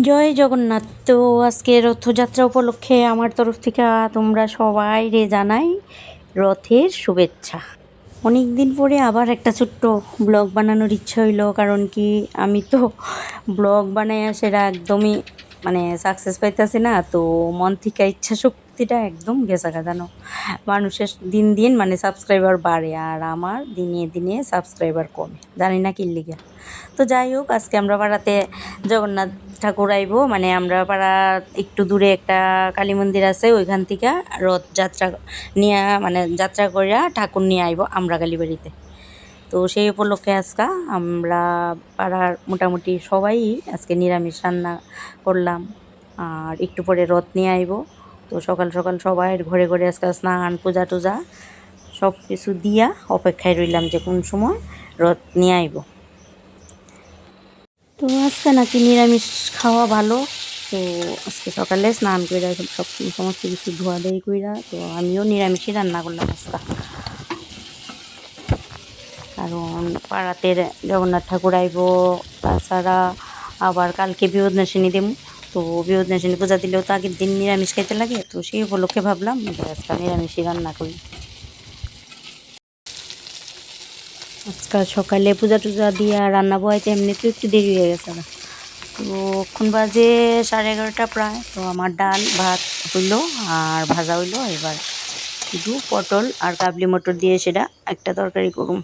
জয় জগন্নাথ। তো আজকে রথযাত্রা উপলক্ষে আমার তরফ থেকে তোমরা সবাই রে জানাই রথের শুভেচ্ছা। অনেক দিন পরে আবার একটা ছোট্ট ব্লগ বানানোর ইচ্ছা হইল, কারণ কি আমি তো ব্লগ বানাই সেটা একদমই মানে সাকসেস পাইতেছি না, তো মন থেকে ইচ্ছা শক্তিটা একদম গেছে জানো? মানুষের দিন দিন মানে সাবস্ক্রাইবার বাড়ে আর আমার দিনে দিনে সাবস্ক্রাইবার কমে, জানি না কি লিগে। তো যাই হোক, আজকে আমরা বাড়াতে জগন্নাথ ঠাকুর আইবো মানে আমরা পাড়া একটু দূরে একটা কালী মন্দির আছে ওইখান থেকে রথ যাত্রা নিয়ে মানে যাত্রা করিয়া ঠাকুর নিয়ে আইব আমরা কালীবাড়িতে তো সেই উপলক্ষে আজকে আমরা পাড়ার মোটামুটি সবাই আজকে নিরামিষ রান্না করলাম আর একটু পরে রথ নিয়ে আইব। তো সকাল সকাল সবাই ঘরে ঘরে আজকে স্নান, পূজা টুজা সব কিছু দিয়া অপেক্ষায় রইলাম যে কোন সময় রথ নিয়ে আইব। তো আজকে নাকি নিরামিষ খাওয়া ভালো। তো আজকে সকালে স্নান করে সব সমস্ত কিছু ধোয়া দেই কইরা, তো আমিও নিরামিষই রান্না করলাম আজকে। কারণ পাড়াতে জগন্নাথ ঠাকুর আইব, তাছাড়া আবার কালকে বিপদনাশিনী দেবো। তো বিপদনাশিনী পূজা দিলেও তো আগের দিন নিরামিষ খাইতে লাগে, তো সেই উপলক্ষে ভাবলাম আজকে নিরামিষই রান্না করি। আজকাল সকালে পূজা টুজা দিয়া রান্না বয়াইতে এমনিতেও একটু দেরি হয়ে গেছে তো এখন বাজে সাড়ে এগারোটা প্রায়, তো আমার ডাল, ভাত হইল আর ভাজা হইল। এবার শুধু পটল আর কাবলি মটর দিয়ে সেটা একটা তরকারি করুম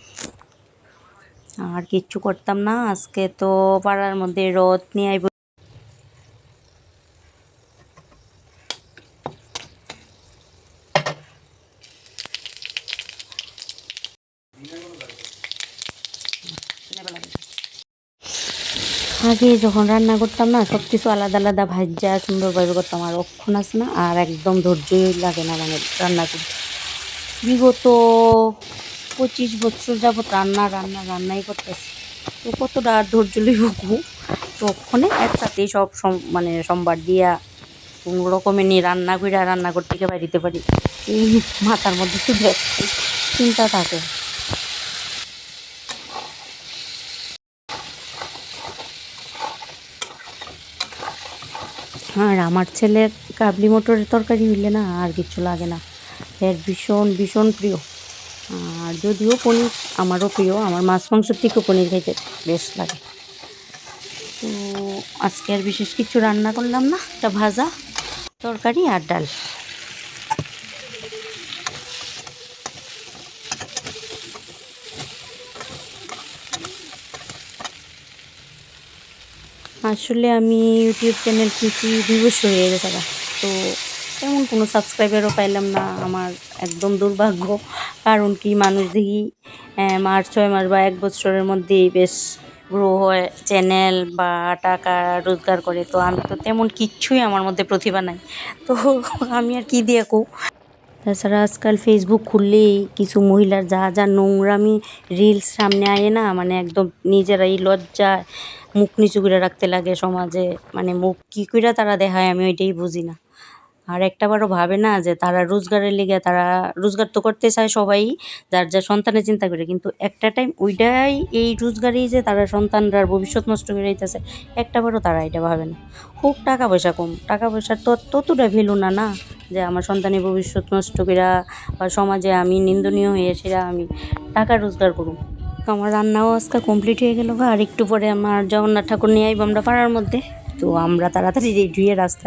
আর কিচ্ছু করতাম না, আজকে তো পাড়ার মধ্যে রথ নিয়ে আইব। আগে যখন রান্না করতাম না সব কিছু আলাদা আলাদা ভাজ্যা সুন্দরভাবে করতাম। আর অক্ষণ আছে না, আর একদম ধৈর্যই লাগে না মানে রান্না করতে। বিগত পঁচিশ বছর যাবত রান্না রান্না, রান্নাই করতেছি। তো কতটা আর ধৈর্য লইব তো ওক্ষণে একসাথেই সব মানে সোমবার দিয়া কোনো রকমে নিয়ে রান্না কইরা রান্না করতে গিয়ে বাড়িতে পারি। এই মাথার মধ্যে শুধু চিন্তা থাকে। আর আমার ছেলের কাবলি মটরের তরকারি হইলে না আর কিছু লাগে না। এর ভীষণ ভীষণ প্রিয়। আর যদিও পনির আমারও প্রিয়, আমার মাছ মাংসর থেকেও পনির খাইতে বেশ লাগে। তো আজকে আর বিশেষ কিছু রান্না করলাম না, একটা ভাজা তরকারি আর ডাল। আসলে আমি ইউটিউব চ্যানেল খুঁজছি ভিউস হয়ে গেছে। তো তেমন কোনো সাবস্ক্রাইবারও পাইলাম না, আমার একদম দুর্ভাগ্য। কারণ কি মানুষ দেখি মাস ছয় মাস বা এক বছরের মধ্যেই বেশ গ্রো হয় চ্যানেল বা টাকা রোজগার করে। তো আমি তো তেমন কিচ্ছুই আমার মধ্যে প্রতিভা নাই। তো আমি আর কি দিয়ে কো? তাছাড়া আজকাল ফেসবুক খুললেই কিছু মহিলার যা যা নোংরামি রিলস সামনে আয়ে না মানে একদম নিজেরাই লজ্জায় মুখ নিচু করে রাখতে লাগে সমাজে। মানে মুখ কী করে তারা দেখায় আমি ওইটাই বুঝি না। আর একটাবারও ভাবে না যে তারা রোজগারের লিগে তারা রোজগার তো করতে চায় সবাই, যার যার সন্তানের চিন্তা করে। কিন্তু একটা টাইম ওইটাই এই রোজগারেই যে তারা সন্তানরার ভবিষ্যৎ নষ্ট করে দিতেছে একটাবারও তারা এটা ভাবে না। খুব টাকা পয়সা কম। টাকা পয়সার তো ততটা ভ্যালু না না? যে আমার সন্তানের ভবিষ্যৎ নষ্ট করা বা সমাজে আমি নিন্দনীয় হয়ে সেটা আমি টাকা রোজগার করুম। আমার রান্নাও আজকে কমপ্লিট হয়ে গেল আর একটু পরে আমার জগন্নাথ ঠাকুর নিয়ে আইব আমরা পাড়ার মধ্যে। তো আমরা তাড়াতাড়ি রেডি হয়ে রাস্তায়